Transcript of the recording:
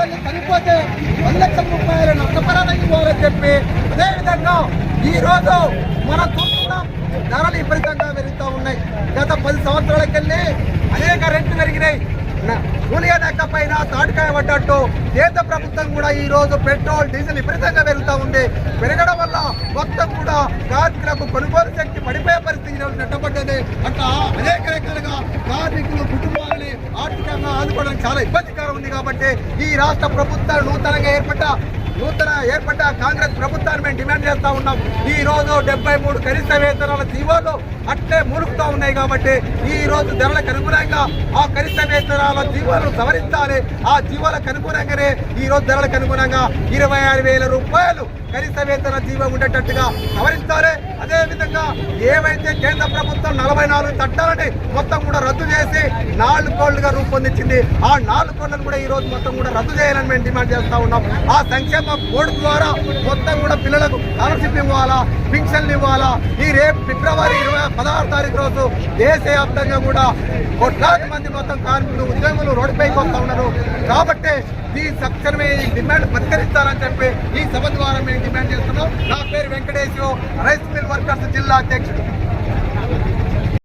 వాళ్ళు చనిపోతే పది లక్షల రూపాయలు నష్టపరాలు ఇవ్వాలని చెప్పి అదేవిధంగా ఈరోజు మనం చూస్తున్నాం ధరలు విపరీతంగా పెరుగుతూ ఉన్నాయి. గత పది సంవత్సరాల కెళ్ళి అనేక రెంట్లు పెరిగినాయి. కూలియా నెక్క పైన తాటికాయ పడ్డట్టు కేంద్ర ప్రభుత్వం కూడా ఈ రోజు పెట్రోల్ డీజిల్ విపరీతంగా పెరుగుతూ ఉంది. పెరగడం వల్ల మొత్తం కూడా కార్మికులకు కొనుగోలు శక్తి పడిపోయే పరిస్థితి నెట్టబడ్డది అట్లా అనేక ఆదుకోవడానికి చాలా ఇబ్బందికరం ఉంది కాబట్టి ఈ రాష్ట్ర ప్రభుత్వాలు నూతనంగా ఏర్పడ్డ నూతన ఏర్పడ్డ కాంగ్రెస్ ప్రభుత్వాన్ని మేము డిమాండ్ చేస్తా ఉన్నాం. ఈ రోజు డెబ్బై మూడు కనీస వేతనాల జీవోలు అట్లే మురుగుతూ ఉన్నాయి కాబట్టి ఈ రోజు ధరలకు అనుగుణంగా ఆ కనీస వేతనాల జీవోలను సవరించాలి. ఆ జీవోలకు అనుగుణంగానే ఈ రోజు ధరలకు అనుగుణంగా ఇరవై ఆరు వేల రూపాయలు కనీస వేతన జీవం ఉండేటట్టుగా సవరించాలి. అదేవిధంగా విధంగా ఏవైతే కేంద్ర ప్రభుత్వం నలభై నాలుగు చట్టాలని మొత్తం కూడా రద్దు చేసి నాలుగు కోళ్ళుగా రూపొందించింది ఆ నాలుగు కోళ్ళను కూడా ఈరోజు మొత్తం కూడా రద్దు చేయాలని మేము డిమాండ్ చేస్తా ఉన్నాం. ఆ సంక్షేమ బోర్డు ద్వారా మొత్తం కూడా పిల్లలకు స్కాలర్షిప్ ఇవ్వాలా పింఛన్లు ఇవ్వాలా? ఈ రేపు ఫిబ్రవరి ఇరవై పదహారు తారీఖు రోజు దేశవ్యాప్తంగా కూడా కోట్లాది మంది మొత్తం కార్మికులు ఉద్యోగులు రోడ్డుపైకి వస్తూ ఉన్నారు. కాబట్టి ఈ తక్షణమే ఈ డిమాండ్ పరిష్కరిస్తారని చెప్పి ఈ సభ ద్వారా మేము డిమాండ్ చేస్తున్నాం. నా పేరు వెంకటేశ్వర రైస్ ಕಾಂಗ್ರೆಸ್ ಜಿಲ್ಲಾಧ್ಯಕ್ಷರು